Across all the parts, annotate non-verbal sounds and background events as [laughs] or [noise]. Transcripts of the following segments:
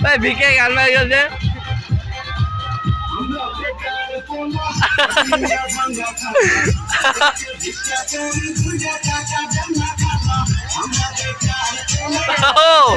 ভাই ভিকে গান বাই গেছে ও।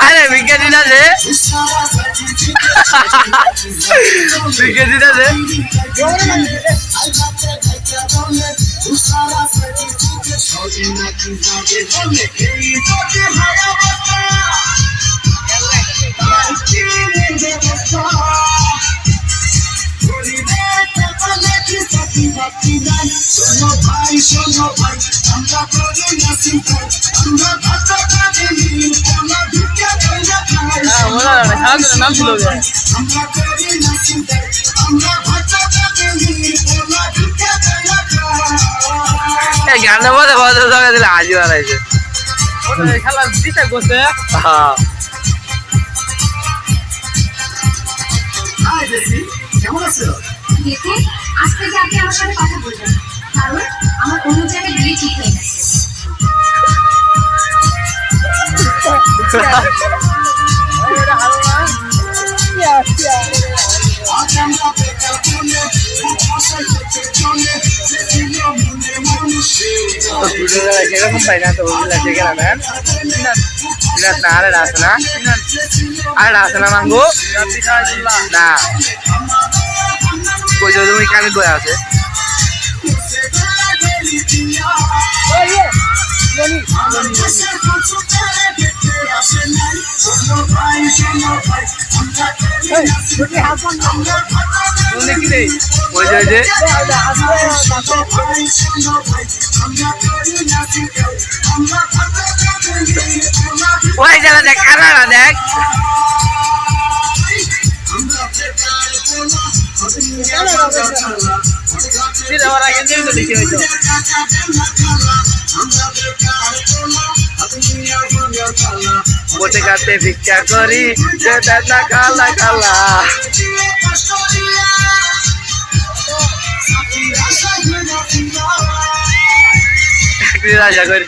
আরে বিজ্ঞান দিন আছে বিজ্ঞান দিন আছে শোনো ভাই শোনো ভাই, আমরা করি ভাই, আমরা ভাত কইরা খাই এই গানের মধ্যে বলতে সঙ্গে দিলে হাজি বলবেন, কারণ আমার অন্য জায়গায় বিয়ে ঠিক হয়ে গেছে। [laughs] মনে মানুষে কীরকম পাই না তো বুঝলা ঠিক না ম্যান বিরাট না আরে আছে না আরে আছে না মাঙ্গু না কই যে তুমি কানে বই আছে ওই যে ওই যে ওই জায়গা দেখ কানাডা দেখ দিতে ওরা কিন্তু তো দেখি বসে কাতে ভিক্ষা করি যে দাদা কালা কালা। আশা করি